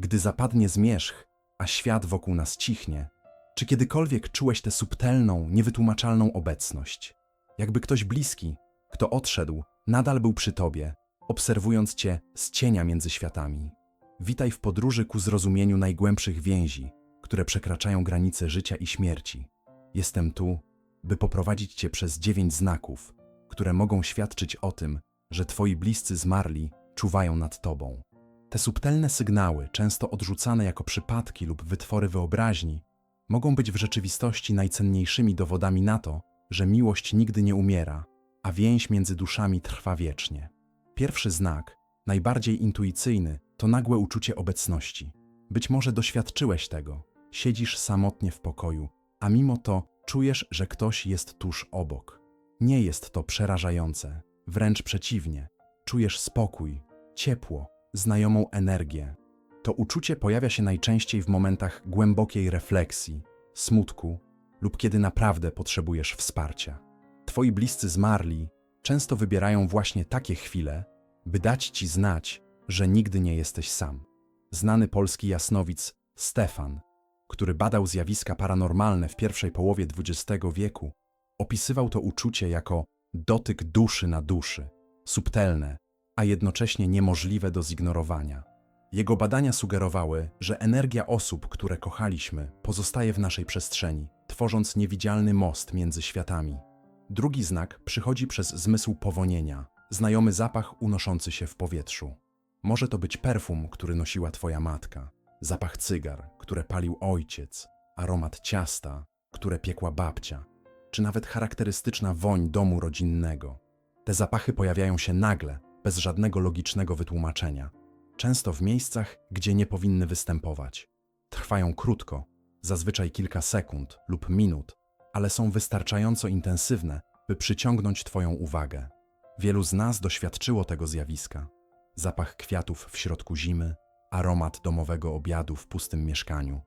Gdy zapadnie zmierzch, a świat wokół nas cichnie, czy kiedykolwiek czułeś tę subtelną, niewytłumaczalną obecność? Jakby ktoś bliski, kto odszedł, nadal był przy tobie, obserwując cię z cienia między światami. Witaj w podróży ku zrozumieniu najgłębszych więzi, które przekraczają granice życia i śmierci. Jestem tu, by poprowadzić cię przez dziewięć znaków, które mogą świadczyć o tym, że twoi bliscy zmarli czuwają nad tobą. Te subtelne sygnały, często odrzucane jako przypadki lub wytwory wyobraźni, mogą być w rzeczywistości najcenniejszymi dowodami na to, że miłość nigdy nie umiera, a więź między duszami trwa wiecznie. Pierwszy znak, najbardziej intuicyjny, to nagłe uczucie obecności. Być może doświadczyłeś tego. Siedzisz samotnie w pokoju, a mimo to czujesz, że ktoś jest tuż obok. Nie jest to przerażające, wręcz przeciwnie. Czujesz spokój, ciepło, znajomą energię. To uczucie pojawia się najczęściej w momentach głębokiej refleksji, smutku lub kiedy naprawdę potrzebujesz wsparcia. Twoi bliscy zmarli często wybierają właśnie takie chwile, by dać ci znać, że nigdy nie jesteś sam. Znany polski jasnowic Stefan, który badał zjawiska paranormalne w pierwszej połowie XX wieku, opisywał to uczucie jako dotyk duszy na duszy, subtelne, a jednocześnie niemożliwe do zignorowania. Jego badania sugerowały, że energia osób, które kochaliśmy, pozostaje w naszej przestrzeni, tworząc niewidzialny most między światami. Drugi znak przychodzi przez zmysł powonienia, znajomy zapach unoszący się w powietrzu. Może to być perfum, który nosiła twoja matka, zapach cygar, które palił ojciec, aromat ciasta, które piekła babcia, czy nawet charakterystyczna woń domu rodzinnego. Te zapachy pojawiają się nagle, bez żadnego logicznego wytłumaczenia, często w miejscach, gdzie nie powinny występować. Trwają krótko, zazwyczaj kilka sekund lub minut, ale są wystarczająco intensywne, by przyciągnąć Twoją uwagę. Wielu z nas doświadczyło tego zjawiska. Zapach kwiatów w środku zimy, aromat domowego obiadu w pustym mieszkaniu,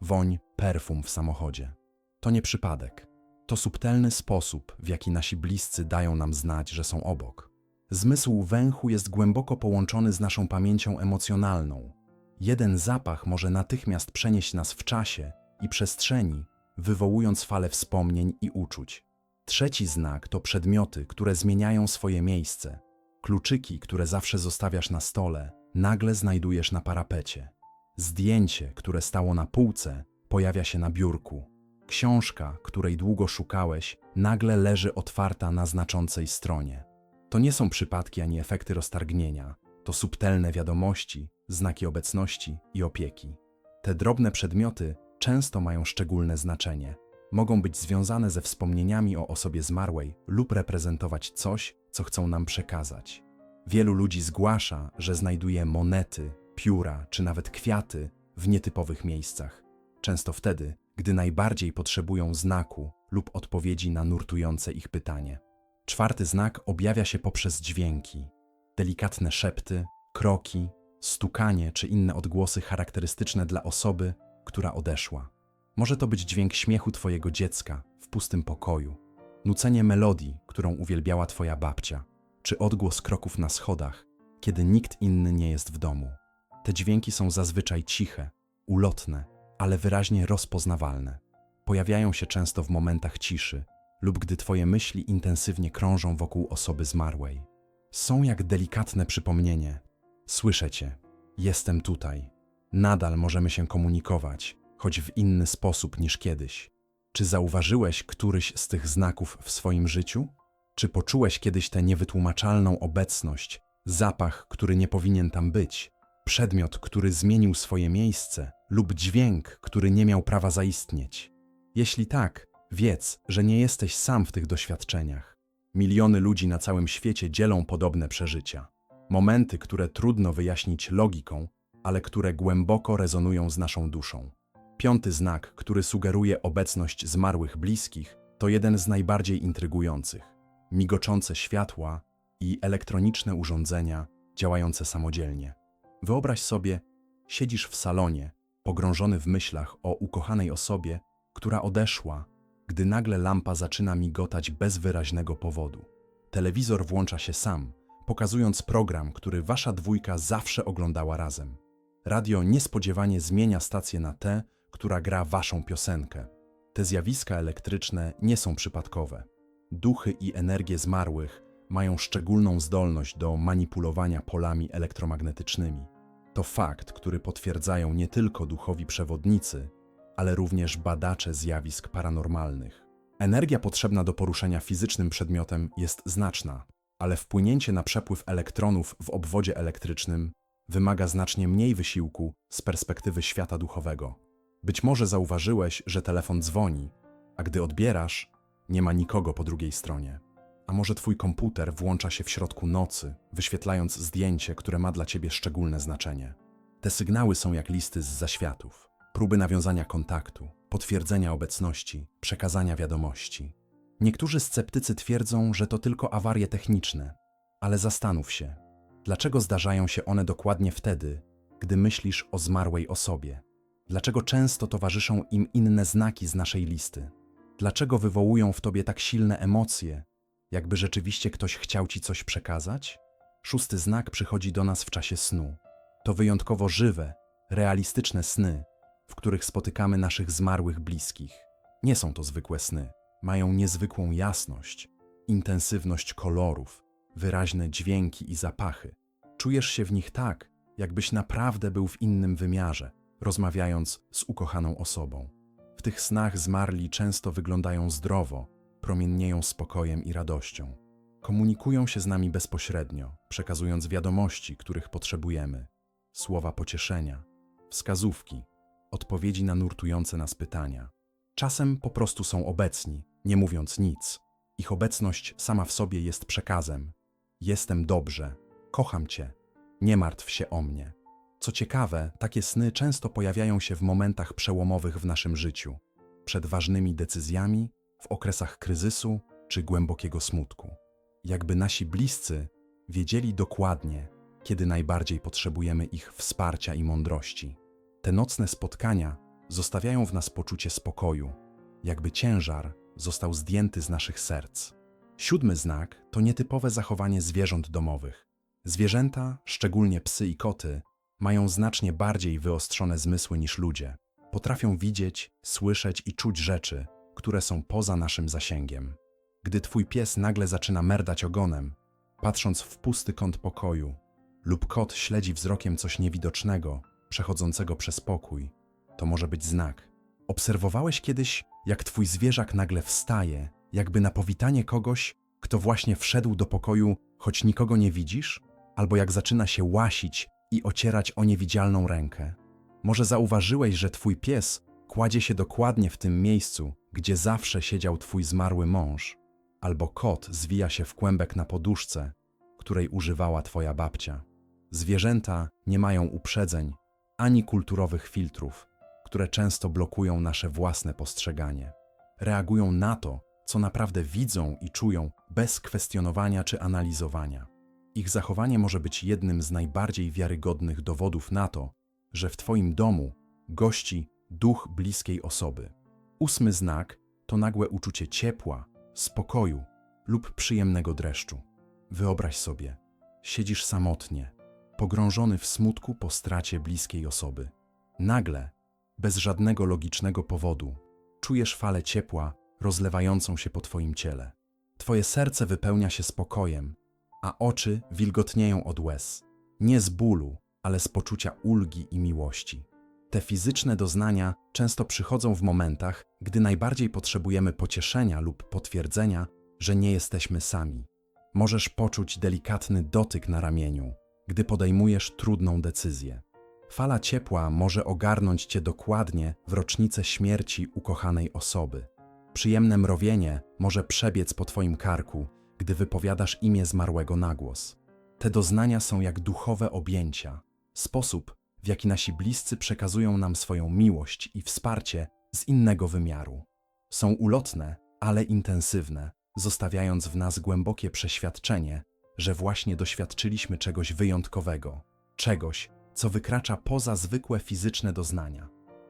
woń perfum w samochodzie. To nie przypadek. To subtelny sposób, w jaki nasi bliscy dają nam znać, że są obok. Zmysł węchu jest głęboko połączony z naszą pamięcią emocjonalną. Jeden zapach może natychmiast przenieść nas w czasie i przestrzeni, wywołując falę wspomnień i uczuć. Trzeci znak to przedmioty, które zmieniają swoje miejsce. Kluczyki, które zawsze zostawiasz na stole, nagle znajdujesz na parapecie. Zdjęcie, które stało na półce, pojawia się na biurku. Książka, której długo szukałeś, nagle leży otwarta na znaczącej stronie. To nie są przypadki ani efekty roztargnienia, to subtelne wiadomości, znaki obecności i opieki. Te drobne przedmioty często mają szczególne znaczenie. Mogą być związane ze wspomnieniami o osobie zmarłej lub reprezentować coś, co chcą nam przekazać. Wielu ludzi zgłasza, że znajduje monety, pióra czy nawet kwiaty w nietypowych miejscach. Często wtedy, gdy najbardziej potrzebują znaku lub odpowiedzi na nurtujące ich pytanie. Czwarty znak objawia się poprzez dźwięki. Delikatne szepty, kroki, stukanie czy inne odgłosy charakterystyczne dla osoby, która odeszła. Może to być dźwięk śmiechu Twojego dziecka w pustym pokoju, nucenie melodii, którą uwielbiała Twoja babcia, czy odgłos kroków na schodach, kiedy nikt inny nie jest w domu. Te dźwięki są zazwyczaj ciche, ulotne, ale wyraźnie rozpoznawalne. Pojawiają się często w momentach ciszy lub gdy Twoje myśli intensywnie krążą wokół osoby zmarłej. Są jak delikatne przypomnienie. Słyszę Cię, jestem tutaj. Nadal możemy się komunikować, choć w inny sposób niż kiedyś. Czy zauważyłeś któryś z tych znaków w swoim życiu? Czy poczułeś kiedyś tę niewytłumaczalną obecność, zapach, który nie powinien tam być, przedmiot, który zmienił swoje miejsce, lub dźwięk, który nie miał prawa zaistnieć? Jeśli tak, wiedz, że nie jesteś sam w tych doświadczeniach. Miliony ludzi na całym świecie dzielą podobne przeżycia. Momenty, które trudno wyjaśnić logiką, ale które głęboko rezonują z naszą duszą. Piąty znak, który sugeruje obecność zmarłych bliskich, to jeden z najbardziej intrygujących. Migoczące światła i elektroniczne urządzenia działające samodzielnie. Wyobraź sobie, siedzisz w salonie, pogrążony w myślach o ukochanej osobie, która odeszła, gdy nagle lampa zaczyna migotać bez wyraźnego powodu. Telewizor włącza się sam, pokazując program, który wasza dwójka zawsze oglądała razem. Radio niespodziewanie zmienia stację na tę, która gra waszą piosenkę. Te zjawiska elektryczne nie są przypadkowe. Duchy i energie zmarłych mają szczególną zdolność do manipulowania polami elektromagnetycznymi. To fakt, który potwierdzają nie tylko duchowi przewodnicy, ale również badacze zjawisk paranormalnych. Energia potrzebna do poruszenia fizycznym przedmiotem jest znaczna, ale wpłynięcie na przepływ elektronów w obwodzie elektrycznym wymaga znacznie mniej wysiłku z perspektywy świata duchowego. Być może zauważyłeś, że telefon dzwoni, a gdy odbierasz, nie ma nikogo po drugiej stronie. A może twój komputer włącza się w środku nocy, wyświetlając zdjęcie, które ma dla ciebie szczególne znaczenie. Te sygnały są jak listy z zaświatów, próby nawiązania kontaktu, potwierdzenia obecności, przekazania wiadomości. Niektórzy sceptycy twierdzą, że to tylko awarie techniczne, ale zastanów się, dlaczego zdarzają się one dokładnie wtedy, gdy myślisz o zmarłej osobie? Dlaczego często towarzyszą im inne znaki z naszej listy? Dlaczego wywołują w tobie tak silne emocje, jakby rzeczywiście ktoś chciał ci coś przekazać? Szósty znak przychodzi do nas w czasie snu. To wyjątkowo żywe, realistyczne sny, w których spotykamy naszych zmarłych bliskich. Nie są to zwykłe sny. Mają niezwykłą jasność, intensywność kolorów, wyraźne dźwięki i zapachy. Czujesz się w nich tak, jakbyś naprawdę był w innym wymiarze, rozmawiając z ukochaną osobą. W tych snach zmarli często wyglądają zdrowo, promienieją spokojem i radością. Komunikują się z nami bezpośrednio, przekazując wiadomości, których potrzebujemy, słowa pocieszenia, wskazówki, odpowiedzi na nurtujące nas pytania. Czasem po prostu są obecni, nie mówiąc nic. Ich obecność sama w sobie jest przekazem. Jestem dobrze, kocham cię, nie martw się o mnie. Co ciekawe, takie sny często pojawiają się w momentach przełomowych w naszym życiu, przed ważnymi decyzjami, w okresach kryzysu czy głębokiego smutku. Jakby nasi bliscy wiedzieli dokładnie, kiedy najbardziej potrzebujemy ich wsparcia i mądrości. Te nocne spotkania zostawiają w nas poczucie spokoju, jakby ciężar został zdjęty z naszych serc. Siódmy znak to nietypowe zachowanie zwierząt domowych. Zwierzęta, szczególnie psy i koty, mają znacznie bardziej wyostrzone zmysły niż ludzie. Potrafią widzieć, słyszeć i czuć rzeczy, które są poza naszym zasięgiem. Gdy twój pies nagle zaczyna merdać ogonem, patrząc w pusty kąt pokoju, lub kot śledzi wzrokiem coś niewidocznego, przechodzącego przez pokój, to może być znak. Obserwowałeś kiedyś, jak twój zwierzak nagle wstaje, jakby na powitanie kogoś, kto właśnie wszedł do pokoju, choć nikogo nie widzisz? Albo jak zaczyna się łasić i ocierać o niewidzialną rękę? Może zauważyłeś, że twój pies kładzie się dokładnie w tym miejscu, gdzie zawsze siedział twój zmarły mąż? Albo kot zwija się w kłębek na poduszce, której używała twoja babcia? Zwierzęta nie mają uprzedzeń ani kulturowych filtrów, które często blokują nasze własne postrzeganie. Reagują na to, co naprawdę widzą i czują, bez kwestionowania czy analizowania. Ich zachowanie może być jednym z najbardziej wiarygodnych dowodów na to, że w Twoim domu gości duch bliskiej osoby. Ósmy znak to nagłe uczucie ciepła, spokoju lub przyjemnego dreszczu. Wyobraź sobie, siedzisz samotnie, pogrążony w smutku po stracie bliskiej osoby. Nagle, bez żadnego logicznego powodu, czujesz falę ciepła rozlewającą się po Twoim ciele. Twoje serce wypełnia się spokojem, a oczy wilgotnieją od łez. Nie z bólu, ale z poczucia ulgi i miłości. Te fizyczne doznania często przychodzą w momentach, gdy najbardziej potrzebujemy pocieszenia lub potwierdzenia, że nie jesteśmy sami. Możesz poczuć delikatny dotyk na ramieniu, gdy podejmujesz trudną decyzję. Fala ciepła może ogarnąć cię dokładnie w rocznicę śmierci ukochanej osoby. Przyjemne mrowienie może przebiec po twoim karku, gdy wypowiadasz imię zmarłego na głos. Te doznania są jak duchowe objęcia, sposób, w jaki nasi bliscy przekazują nam swoją miłość i wsparcie z innego wymiaru. Są ulotne, ale intensywne, zostawiając w nas głębokie przeświadczenie, że właśnie doświadczyliśmy czegoś wyjątkowego, czegoś, co wykracza poza zwykłe fizyczne doznania.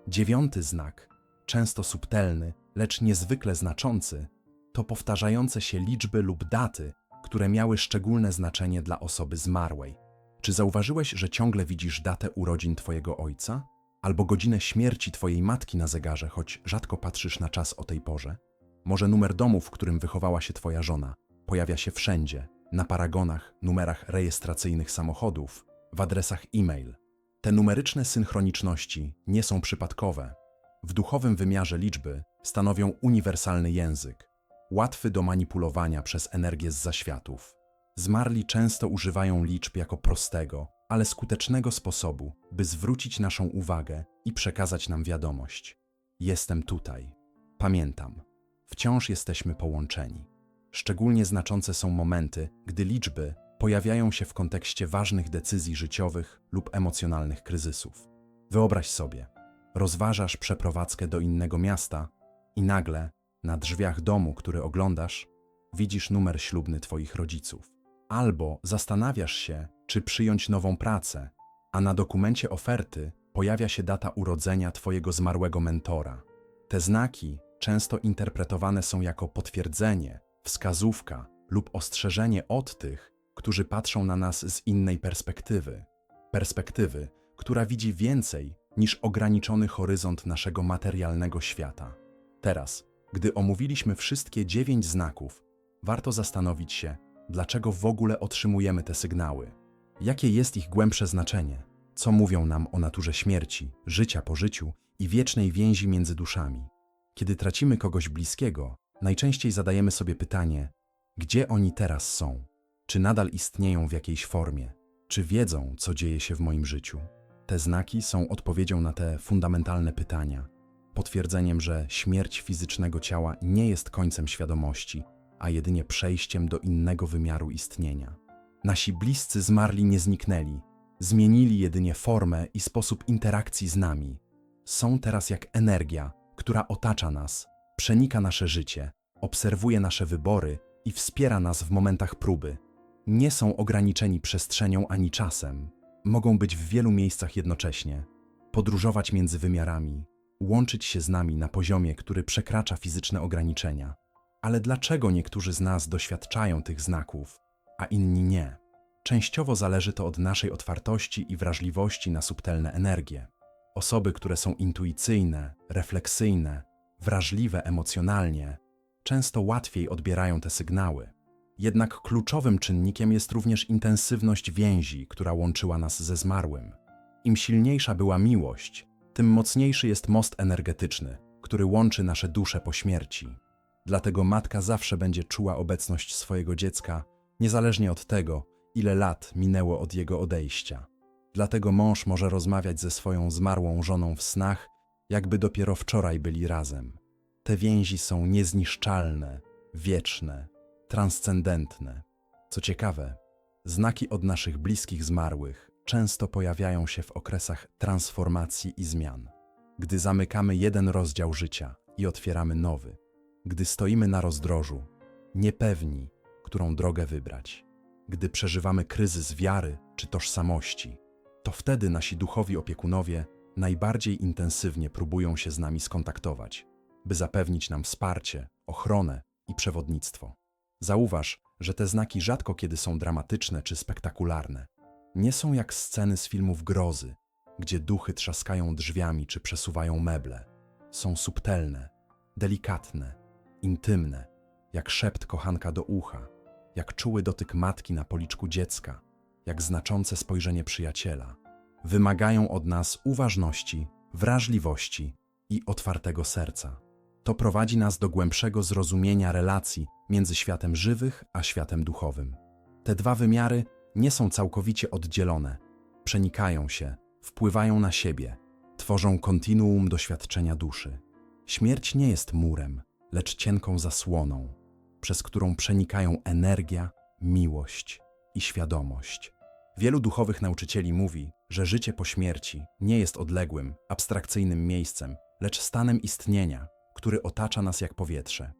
Dziewiąty znak, często subtelny, lecz niezwykle znaczący, to powtarzające się liczby lub daty, które miały szczególne znaczenie dla osoby zmarłej. Czy zauważyłeś, że ciągle widzisz datę urodzin twojego ojca? Albo godzinę śmierci twojej matki na zegarze, choć rzadko patrzysz na czas o tej porze? Może numer domu, w którym wychowała się twoja żona, pojawia się wszędzie, na paragonach, numerach rejestracyjnych samochodów, w adresach e-mail. Te numeryczne synchroniczności nie są przypadkowe. W duchowym wymiarze liczby stanowią uniwersalny język, łatwy do manipulowania przez energię z zaświatów. Zmarli często używają liczb jako prostego, ale skutecznego sposobu, by zwrócić naszą uwagę i przekazać nam wiadomość. Jestem tutaj. Pamiętam. Wciąż jesteśmy połączeni. Szczególnie znaczące są momenty, gdy liczby pojawiają się w kontekście ważnych decyzji życiowych lub emocjonalnych kryzysów. Wyobraź sobie, rozważasz przeprowadzkę do innego miasta i nagle na drzwiach domu, który oglądasz, widzisz numer ślubny Twoich rodziców. Albo zastanawiasz się, czy przyjąć nową pracę, a na dokumencie oferty pojawia się data urodzenia Twojego zmarłego mentora. Te znaki często interpretowane są jako potwierdzenie, wskazówka lub ostrzeżenie od tych, którzy patrzą na nas z innej perspektywy. Perspektywy, która widzi więcej niż ograniczony horyzont naszego materialnego świata. Teraz, gdy omówiliśmy wszystkie dziewięć znaków, warto zastanowić się, dlaczego w ogóle otrzymujemy te sygnały. Jakie jest ich głębsze znaczenie? Co mówią nam o naturze śmierci, życia po życiu i wiecznej więzi między duszami? Kiedy tracimy kogoś bliskiego, najczęściej zadajemy sobie pytanie: gdzie oni teraz są? Czy nadal istnieją w jakiejś formie? Czy wiedzą, co dzieje się w moim życiu? Te znaki są odpowiedzią na te fundamentalne pytania, potwierdzeniem, że śmierć fizycznego ciała nie jest końcem świadomości, a jedynie przejściem do innego wymiaru istnienia. Nasi bliscy zmarli nie zniknęli, zmienili jedynie formę i sposób interakcji z nami. Są teraz jak energia, która otacza nas, przenika nasze życie, obserwuje nasze wybory i wspiera nas w momentach próby. Nie są ograniczeni przestrzenią ani czasem. Mogą być w wielu miejscach jednocześnie, podróżować między wymiarami, łączyć się z nami na poziomie, który przekracza fizyczne ograniczenia. Ale dlaczego niektórzy z nas doświadczają tych znaków, a inni nie? Częściowo zależy to od naszej otwartości i wrażliwości na subtelne energie. Osoby, które są intuicyjne, refleksyjne, wrażliwe emocjonalnie, często łatwiej odbierają te sygnały. Jednak kluczowym czynnikiem jest również intensywność więzi, która łączyła nas ze zmarłym. Im silniejsza była miłość, tym mocniejszy jest most energetyczny, który łączy nasze dusze po śmierci. Dlatego matka zawsze będzie czuła obecność swojego dziecka, niezależnie od tego, ile lat minęło od jego odejścia. Dlatego mąż może rozmawiać ze swoją zmarłą żoną w snach, jakby dopiero wczoraj byli razem. Te więzi są niezniszczalne, wieczne, transcendentne. Co ciekawe, znaki od naszych bliskich zmarłych często pojawiają się w okresach transformacji i zmian. Gdy zamykamy jeden rozdział życia i otwieramy nowy, gdy stoimy na rozdrożu, niepewni, którą drogę wybrać, gdy przeżywamy kryzys wiary czy tożsamości, to wtedy nasi duchowi opiekunowie najbardziej intensywnie próbują się z nami skontaktować, by zapewnić nam wsparcie, ochronę i przewodnictwo. Zauważ, że te znaki rzadko kiedy są dramatyczne czy spektakularne. Nie są jak sceny z filmów grozy, gdzie duchy trzaskają drzwiami czy przesuwają meble. Są subtelne, delikatne, intymne, jak szept kochanka do ucha, jak czuły dotyk matki na policzku dziecka, jak znaczące spojrzenie przyjaciela. Wymagają od nas uważności, wrażliwości i otwartego serca. To prowadzi nas do głębszego zrozumienia relacji między światem żywych a światem duchowym. Te dwa wymiary nie są całkowicie oddzielone, przenikają się, wpływają na siebie, tworzą kontinuum doświadczenia duszy. Śmierć nie jest murem, lecz cienką zasłoną, przez którą przenikają energia, miłość i świadomość. Wielu duchowych nauczycieli mówi, że życie po śmierci nie jest odległym, abstrakcyjnym miejscem, lecz stanem istnienia, który otacza nas jak powietrze.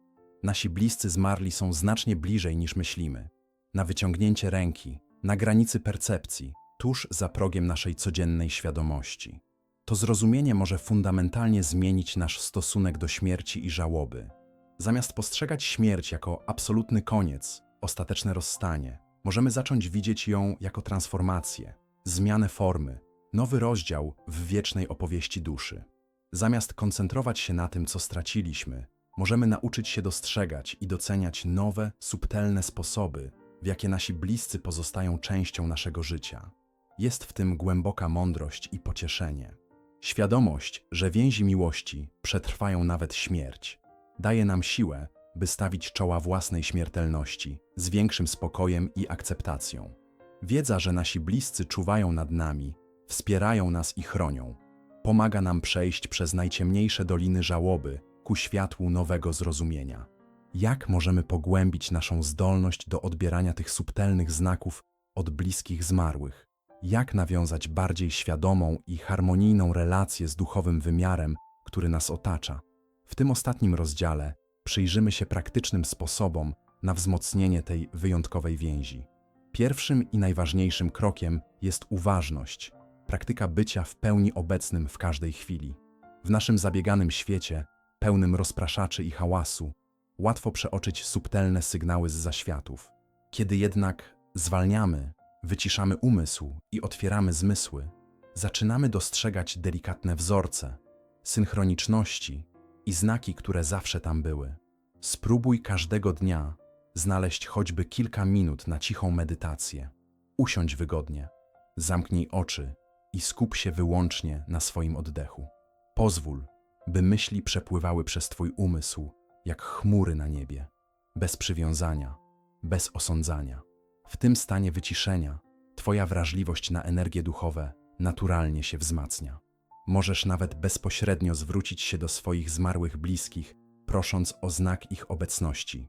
Nasi bliscy zmarli są znacznie bliżej niż myślimy. Na wyciągnięcie ręki, na granicy percepcji, tuż za progiem naszej codziennej świadomości. To zrozumienie może fundamentalnie zmienić nasz stosunek do śmierci i żałoby. Zamiast postrzegać śmierć jako absolutny koniec, ostateczne rozstanie, możemy zacząć widzieć ją jako transformację, zmianę formy, nowy rozdział w wiecznej opowieści duszy. Zamiast koncentrować się na tym, co straciliśmy, możemy nauczyć się dostrzegać i doceniać nowe, subtelne sposoby, w jakie nasi bliscy pozostają częścią naszego życia. Jest w tym głęboka mądrość i pocieszenie. Świadomość, że więzi miłości przetrwają nawet śmierć, daje nam siłę, by stawić czoła własnej śmiertelności z większym spokojem i akceptacją. Wiedza, że nasi bliscy czuwają nad nami, wspierają nas i chronią, pomaga nam przejść przez najciemniejsze doliny żałoby ku światłu nowego zrozumienia. Jak możemy pogłębić naszą zdolność do odbierania tych subtelnych znaków od bliskich zmarłych? Jak nawiązać bardziej świadomą i harmonijną relację z duchowym wymiarem, który nas otacza? W tym ostatnim rozdziale przyjrzymy się praktycznym sposobom na wzmocnienie tej wyjątkowej więzi. Pierwszym i najważniejszym krokiem jest uważność, praktyka bycia w pełni obecnym w każdej chwili. W naszym zabieganym świecie, pełnym rozpraszaczy i hałasu, łatwo przeoczyć subtelne sygnały z zaświatów. Kiedy jednak zwalniamy, wyciszamy umysł i otwieramy zmysły, zaczynamy dostrzegać delikatne wzorce, synchroniczności i znaki, które zawsze tam były. Spróbuj każdego dnia znaleźć choćby kilka minut na cichą medytację. Usiądź wygodnie, zamknij oczy i skup się wyłącznie na swoim oddechu. Pozwól, by myśli przepływały przez Twój umysł jak chmury na niebie, bez przywiązania, bez osądzania. W tym stanie wyciszenia Twoja wrażliwość na energie duchowe naturalnie się wzmacnia. Możesz nawet bezpośrednio zwrócić się do swoich zmarłych bliskich, prosząc o znak ich obecności.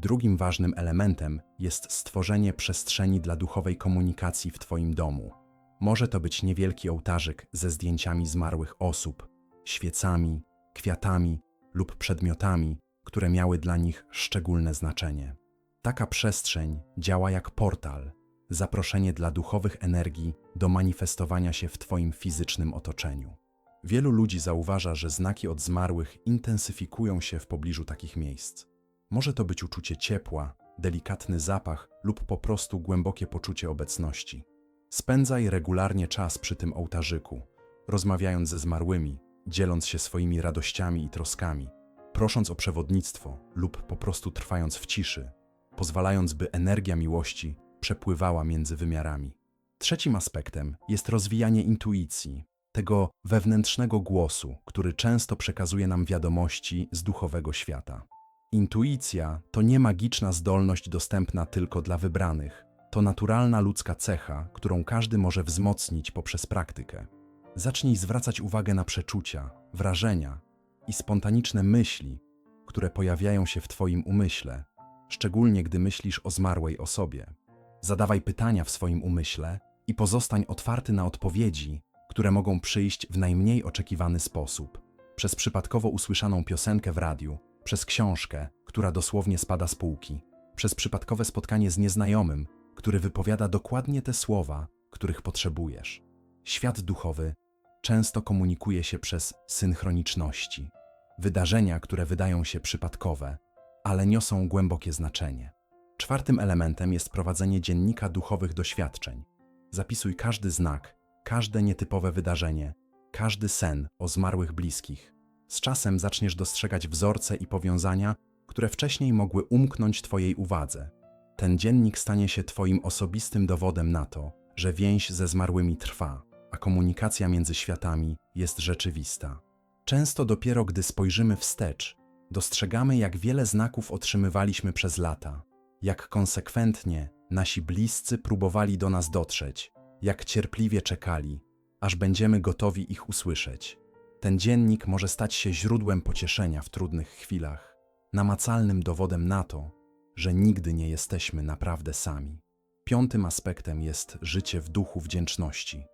Drugim ważnym elementem jest stworzenie przestrzeni dla duchowej komunikacji w Twoim domu. Może to być niewielki ołtarzyk ze zdjęciami zmarłych osób, świecami, kwiatami lub przedmiotami, które miały dla nich szczególne znaczenie. Taka przestrzeń działa jak portal, zaproszenie dla duchowych energii do manifestowania się w Twoim fizycznym otoczeniu. Wielu ludzi zauważa, że znaki od zmarłych intensyfikują się w pobliżu takich miejsc. Może to być uczucie ciepła, delikatny zapach lub po prostu głębokie poczucie obecności. Spędzaj regularnie czas przy tym ołtarzyku, rozmawiając ze zmarłymi, dzieląc się swoimi radościami i troskami, prosząc o przewodnictwo lub po prostu trwając w ciszy, pozwalając, by energia miłości przepływała między wymiarami. Trzecim aspektem jest rozwijanie intuicji, tego wewnętrznego głosu, który często przekazuje nam wiadomości z duchowego świata. Intuicja to nie magiczna zdolność dostępna tylko dla wybranych. To naturalna ludzka cecha, którą każdy może wzmocnić poprzez praktykę. Zacznij zwracać uwagę na przeczucia, wrażenia i spontaniczne myśli, które pojawiają się w Twoim umyśle, szczególnie gdy myślisz o zmarłej osobie. Zadawaj pytania w swoim umyśle i pozostań otwarty na odpowiedzi, które mogą przyjść w najmniej oczekiwany sposób. Przez przypadkowo usłyszaną piosenkę w radiu, przez książkę, która dosłownie spada z półki, przez przypadkowe spotkanie z nieznajomym, który wypowiada dokładnie te słowa, których potrzebujesz. Świat duchowy często komunikuje się przez synchroniczności, wydarzenia, które wydają się przypadkowe, ale niosą głębokie znaczenie. Czwartym elementem jest prowadzenie dziennika duchowych doświadczeń. Zapisuj każdy znak, każde nietypowe wydarzenie, każdy sen o zmarłych bliskich. Z czasem zaczniesz dostrzegać wzorce i powiązania, które wcześniej mogły umknąć Twojej uwadze. Ten dziennik stanie się Twoim osobistym dowodem na to, że więź ze zmarłymi trwa, a komunikacja między światami jest rzeczywista. Często dopiero gdy spojrzymy wstecz, dostrzegamy, jak wiele znaków otrzymywaliśmy przez lata, jak konsekwentnie nasi bliscy próbowali do nas dotrzeć, jak cierpliwie czekali, aż będziemy gotowi ich usłyszeć. Ten dziennik może stać się źródłem pocieszenia w trudnych chwilach, namacalnym dowodem na to, że nigdy nie jesteśmy naprawdę sami. Piątym aspektem jest życie w duchu wdzięczności.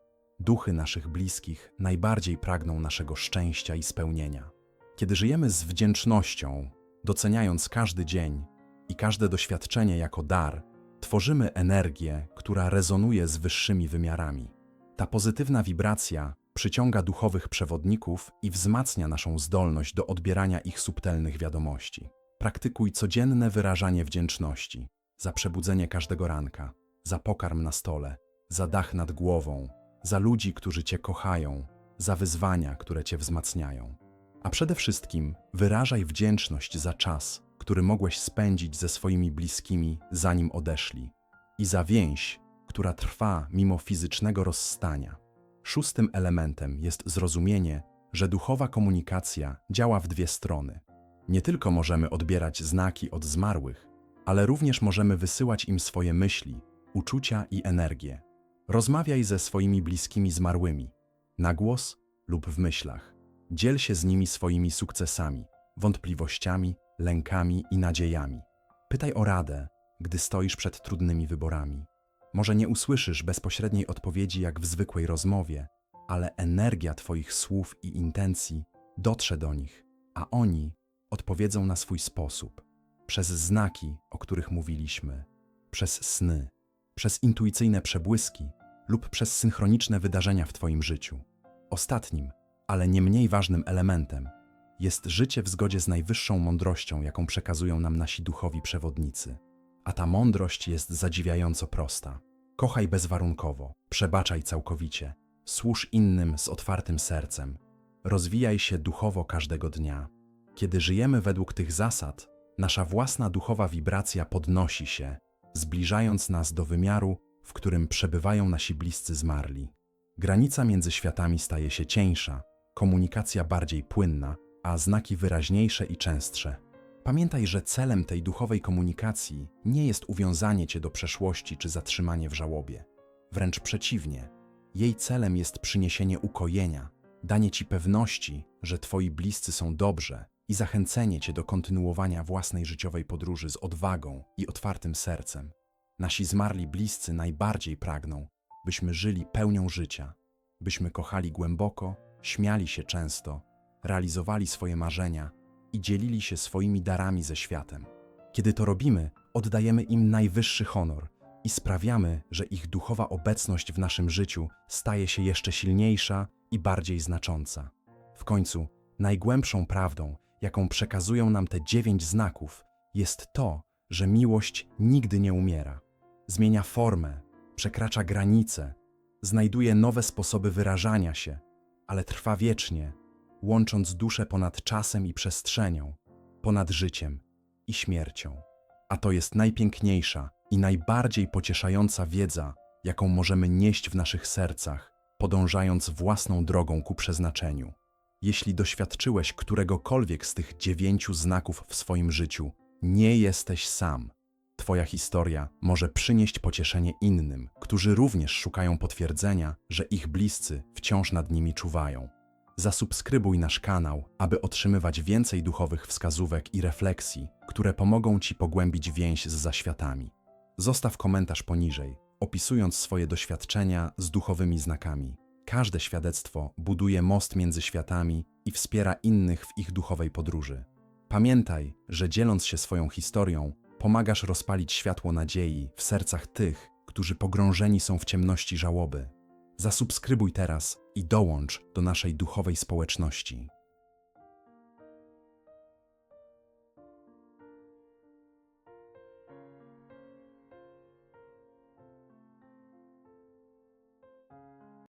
Duchy naszych bliskich najbardziej pragną naszego szczęścia i spełnienia. Kiedy żyjemy z wdzięcznością, doceniając każdy dzień i każde doświadczenie jako dar, tworzymy energię, która rezonuje z wyższymi wymiarami. Ta pozytywna wibracja przyciąga duchowych przewodników i wzmacnia naszą zdolność do odbierania ich subtelnych wiadomości. Praktykuj codzienne wyrażanie wdzięczności. za przebudzenie każdego ranka, za pokarm na stole, za dach nad głową, za ludzi, którzy Cię kochają, za wyzwania, które Cię wzmacniają. A przede wszystkim wyrażaj wdzięczność za czas, który mogłeś spędzić ze swoimi bliskimi, zanim odeszli, i za więź, która trwa mimo fizycznego rozstania. Szóstym elementem jest zrozumienie, że duchowa komunikacja działa w dwie strony. Nie tylko możemy odbierać znaki od zmarłych, ale również możemy wysyłać im swoje myśli, uczucia i energię. Rozmawiaj ze swoimi bliskimi zmarłymi, na głos lub w myślach. Dziel się z nimi swoimi sukcesami, wątpliwościami, lękami i nadziejami. Pytaj o radę, gdy stoisz przed trudnymi wyborami. Może nie usłyszysz bezpośredniej odpowiedzi jak w zwykłej rozmowie, ale energia Twoich słów i intencji dotrze do nich, a oni odpowiedzą na swój sposób. Przez znaki, o których mówiliśmy, przez sny, przez intuicyjne przebłyski lub przez synchroniczne wydarzenia w Twoim życiu. Ostatnim, ale nie mniej ważnym elementem jest życie w zgodzie z najwyższą mądrością, jaką przekazują nam nasi duchowi przewodnicy. A ta mądrość jest zadziwiająco prosta. Kochaj bezwarunkowo, przebaczaj całkowicie, służ innym z otwartym sercem, rozwijaj się duchowo każdego dnia. Kiedy żyjemy według tych zasad, nasza własna duchowa wibracja podnosi się, zbliżając nas do wymiaru, w którym przebywają nasi bliscy zmarli. Granica między światami staje się cieńsza, komunikacja bardziej płynna, a znaki wyraźniejsze i częstsze. Pamiętaj, że celem tej duchowej komunikacji nie jest uwiązanie cię do przeszłości czy zatrzymanie w żałobie. Wręcz przeciwnie, jej celem jest przyniesienie ukojenia, danie ci pewności, że twoi bliscy są dobrze i zachęcenie cię do kontynuowania własnej życiowej podróży z odwagą i otwartym sercem. Nasi zmarli bliscy najbardziej pragną, byśmy żyli pełnią życia, byśmy kochali głęboko, śmiali się często, realizowali swoje marzenia i dzielili się swoimi darami ze światem. Kiedy to robimy, oddajemy im najwyższy honor i sprawiamy, że ich duchowa obecność w naszym życiu staje się jeszcze silniejsza i bardziej znacząca. W końcu, najgłębszą prawdą, jaką przekazują nam te dziewięć znaków, jest to, że miłość nigdy nie umiera. Zmienia formę, przekracza granice, znajduje nowe sposoby wyrażania się, ale trwa wiecznie, łącząc duszę ponad czasem i przestrzenią, ponad życiem i śmiercią. A to jest najpiękniejsza i najbardziej pocieszająca wiedza, jaką możemy nieść w naszych sercach, podążając własną drogą ku przeznaczeniu. Jeśli doświadczyłeś któregokolwiek z tych dziewięciu znaków w swoim życiu, nie jesteś sam. Twoja historia może przynieść pocieszenie innym, którzy również szukają potwierdzenia, że ich bliscy wciąż nad nimi czuwają. Zasubskrybuj nasz kanał, aby otrzymywać więcej duchowych wskazówek i refleksji, które pomogą Ci pogłębić więź z zaświatami. Zostaw komentarz poniżej, opisując swoje doświadczenia z duchowymi znakami. Każde świadectwo buduje most między światami i wspiera innych w ich duchowej podróży. Pamiętaj, że dzieląc się swoją historią, pomagasz rozpalić światło nadziei w sercach tych, którzy pogrążeni są w ciemności żałoby. Zasubskrybuj teraz i dołącz do naszej duchowej społeczności.